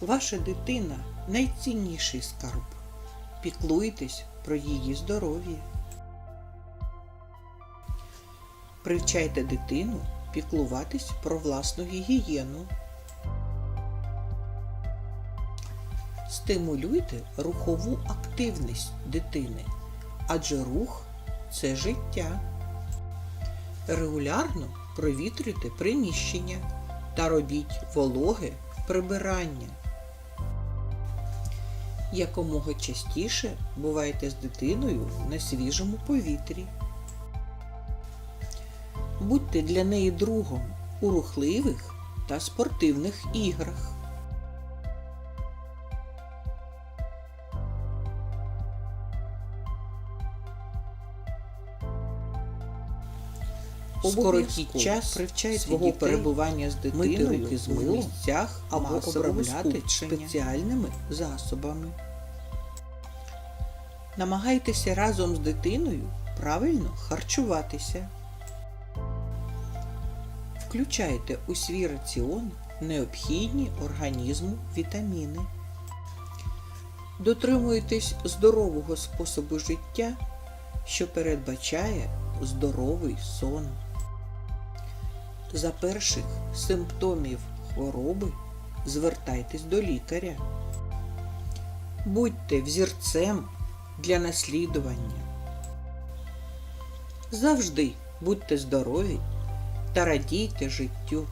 Ваша дитина найцінніший скарб. Піклуйтесь про її здоров'я. Привчайте дитину піклуватись про власну гігієну. Стимулюйте рухову активність дитини, адже рух це життя. Регулярно провітрюйте приміщення та робіть вологе прибирання. Якомога частіше бувайте з дитиною на свіжому повітрі. Будьте для неї другом у рухливих та спортивних іграх. Скоротіть час привчайте свого дітей перебування з мити дитиною руки з у місцях або обробляти спеціальними засобами. Намагайтеся разом з дитиною правильно харчуватися. Включайте у свій раціон необхідні організму вітаміни. Дотримуйтесь здорового способу життя, що передбачає здоровий сон. За перших симптомів хвороби звертайтесь до лікаря. Будьте взірцем для наслідування. Завжди будьте здорові та радійте життю.